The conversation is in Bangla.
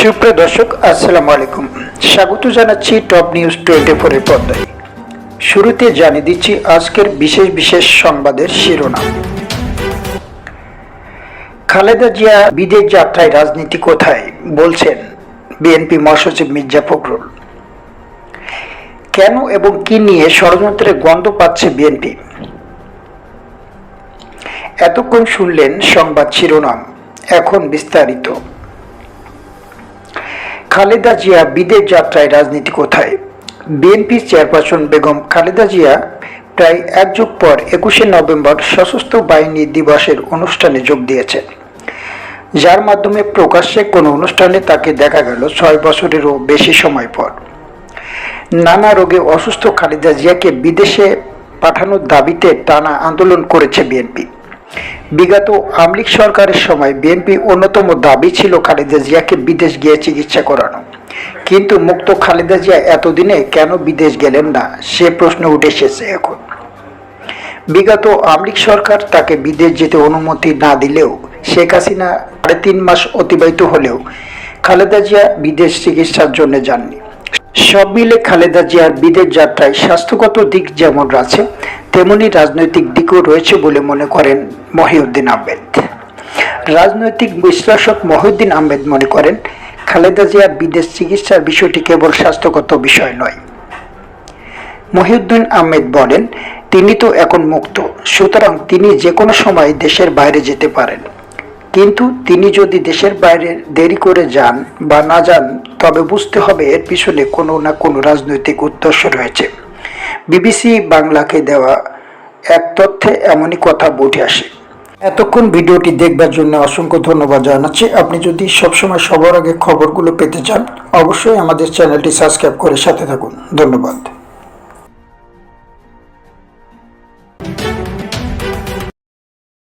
সুপ্রিয় দর্শক, আসসালামু আলাইকুম। স্বাগত জানাচ্ছি টপ নিউজ টোয়েন্টি ফোরের পর্দায়। শুরুতে জানিয়ে দিচ্ছি আজকের বিশেষ বিশেষ সংবাদের শিরোনাম। খালেদা জিয়া বিদেশ যাত্রায় রাজনীতি কোথায় বলছেন বিএনপি মহাসচিব মির্জা ফখরুল। কেন এবং কি নিয়ে ষড়যন্ত্রের গন্ধ পাচ্ছে বিএনপি? এতক্ষণ শুনলেন সংবাদ শিরোনাম। এখন বিস্তারিত। খালেদা জিয়া বিদেশ যাত্রায় রাজনীতি কোথায়? বিএনপি চেয়ারপারসন বেগম খালেদা জিয়া প্রায় এক যুগ পর একুশে নভেম্বর সশস্ত্র বাহিনী দিবসের অনুষ্ঠানে যোগ দিয়েছেন যার মাধ্যমে প্রকাশ্যে কোনো অনুষ্ঠানে তাকে দেখা গেল ছয় বছরেরও বেশি সময় পর। নানা রোগে অসুস্থ খালেদা জিয়াকে বিদেশে পাঠানোর দাবিতে টানা আন্দোলন করেছে বিএনপি। বিগত আমলিক সরকারের সময় বিএনপি অন্যতম দাবি ছিল খালেদা জিয়াকে বিদেশ গিয়ে চিকিৎসা করানো। কিন্তু মুক্ত খালেদা জিয়া এতদিনে কেন বিদেশ গেলেন না? সে প্রশ্ন উঠে এসেছে এখন। বিগত আমলিক সরকার তাকে বিদেশ যেতে অনুমতি না দিলেও শেখ হাসিনা সাড়ে তিন মাস অতিবাহিত হলেও খালেদা জিয়া বিদেশ চিকিৎসার জন্য যাননি। সব মিলে খালেদা জিয়ার বিদেশ যাত্রায় স্বাস্থ্যগত দিক যেমন আছে, তেমনি রাজনৈতিক দিকও রয়েছে বলে মনে করেন মহিউদ্দিন আহমেদ। রাজনৈতিক বিশ্লেষক মহিউদ্দিন আহমেদ মনে করেন, খালেদা জিয়ার বিদেশ চিকিৎসার বিষয়টি কেবল স্বাস্থ্যগত বিষয় নয়। মহিউদ্দিন আহমেদ বলেন, তিনি তো এখন মুক্ত, সুতরাং তিনি যে কোনো সময় দেশের বাইরে যেতে পারেন। কিন্তু তিনি যদি দেশের বাইরে দেরি করে যান বা না যান, তবে বুঝতে হবে এর পিছনে কোনো না কোনো রাজনৈতিক উদ্দেশ্য রয়েছে। বিবিসি বাংলাকে দেওয়া এক তথ্যে এমনই কথা উঠে আসে। এতক্ষণ ভিডিওটি দেখবার জন্য অসংখ্য ধন্যবাদ জানাচ্ছি। আপনি যদি সবসময় সবার আগে খবরগুলো পেতে চান, অবশ্যই আমাদের চ্যানেলটি সাবস্ক্রাইব করে সাথে থাকুন। ধন্যবাদ।